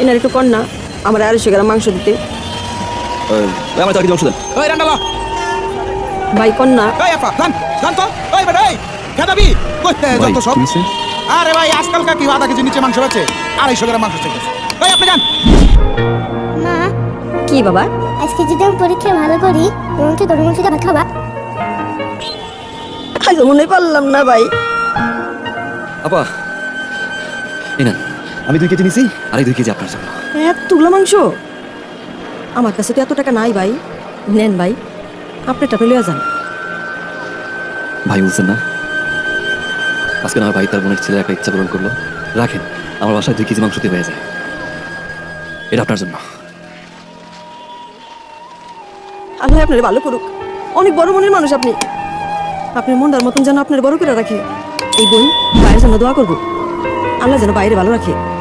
এনার একটু কন্যা আমার আড়াইশো গ্রাম মাংস দিতে। আমার দেন। ওই রান্ডালা ভাই কন্যা। ওই আপা জান জান তো। ওই বেটা এই খেদাবি। কইতে ভাই, যত সব। কি হইছে? আরে ভাই আজকালকার কি আধা কেজি নিচে মাংস আছে আড়াইশো গ্রাম মাংস চাইছে ওই আপনি যান। মা কি বাবা? আজকে যদি আমি পরীক্ষায় ভালো করি তুমি কি গরম মশলা ভাত খাবা আজ মনে পারলাম না ভাই। আপা এই নেন। আমি দুই কেজি নিছি আর এই দুই কেজি আপনার জন্য। এতগুলো মাংস? আমার কাছে তো এত টাকা নাই ভাই। নেন ভাই আপনারটা পেলে যান। ভাই বলছেন না? আজকে আমার ভাই তার বোনের ছেলে একটা ইচ্ছা পূরণ করল। রাখেন আমার বাসায় দুই কেজি মাংস দিয়ে হয়ে যায়। এটা আপনার জন্য। আল্লাহ আপনার ভালো করুক। অনেক বড় মনের মানুষ আপনি। আপনার মনটার মতন যেন আপনার বড় করে রাখে। এই বই ভাইয়ের জন্য দোয়া করব। আল্লাহ যেন বাইরে ভালো রাখে।